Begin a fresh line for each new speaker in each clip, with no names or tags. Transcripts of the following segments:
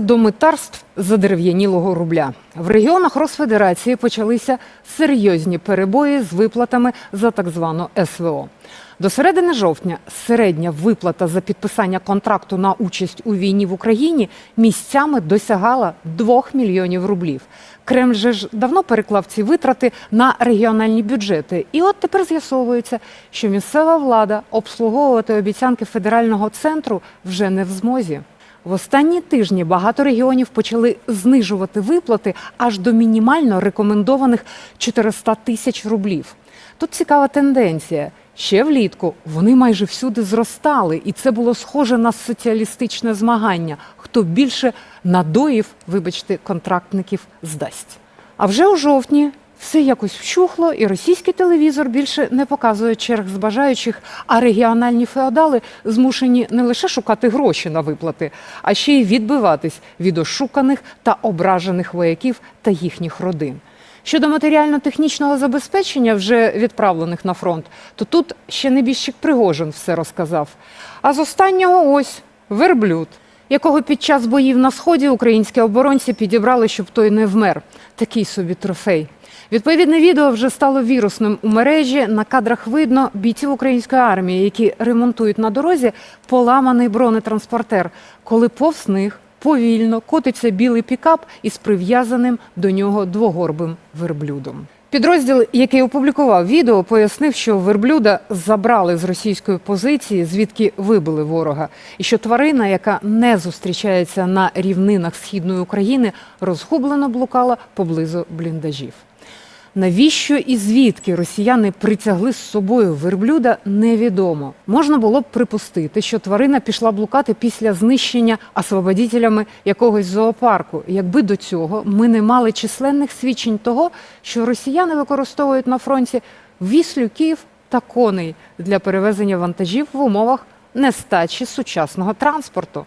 До митарств задерев'янілого рубля в регіонах Росфедерації почалися серйозні перебої з виплатами за так звану СВО. До середини жовтня середня виплата за підписання контракту на участь у війні в Україні місцями досягала 2 мільйонів рублів. Кремль же ж давно переклав ці витрати на регіональні бюджети. І от тепер з'ясовується, що місцева влада обслуговувати обіцянки федерального центру вже не в змозі. В останні тижні багато регіонів почали знижувати виплати аж до мінімально рекомендованих 400 тисяч рублів. Тут цікава тенденція. Ще влітку вони майже всюди зростали, і це було схоже на соціалістичне змагання. Хто більше надоїв, вибачте, контрактників здасть. А вже у жовтні все якось вщухло, і російський телевізор більше не показує черг з бажаючих, а регіональні феодали змушені не лише шукати гроші на виплати, а ще й відбиватись від ошуканих та ображених вояків та їхніх родин. Щодо матеріально-технічного забезпечення, вже відправлених на фронт, то тут ще небіжчик Пригожин все розказав. А з останнього ось верблюд, якого під час боїв на сході українські оборонці підібрали, щоб той не вмер. Такий собі трофей. Відповідне відео вже стало вірусним у мережі. На кадрах видно бійців української армії, які ремонтують на дорозі поламаний бронетранспортер, коли повз них повільно котиться білий пікап із прив'язаним до нього двогорбим верблюдом. Підрозділ, який опублікував відео, пояснив, що верблюда забрали з російської позиції, звідки вибили ворога, і що тварина, яка не зустрічається на рівнинах східної України, розгублено блукала поблизу бліндажів. Навіщо і звідки росіяни притягли з собою верблюда, невідомо. Можна було б припустити, що тварина пішла блукати після знищення освободітелями якогось зоопарку, якби до цього ми не мали численних свідчень того, що росіяни використовують на фронті віслюків та коней для перевезення вантажів в умовах нестачі сучасного транспорту.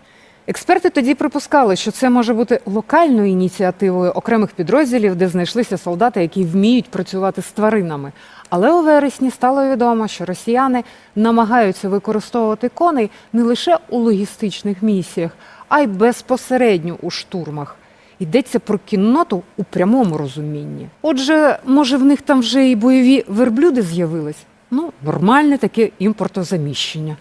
Експерти тоді припускали, що це може бути локальною ініціативою окремих підрозділів, де знайшлися солдати, які вміють працювати з тваринами. Але у вересні стало відомо, що росіяни намагаються використовувати коней не лише у логістичних місіях, а й безпосередньо у штурмах. Йдеться про кінноту у прямому розумінні. Отже, може, в них там вже і бойові верблюди з'явились? Ну, нормальне таке імпортозаміщення.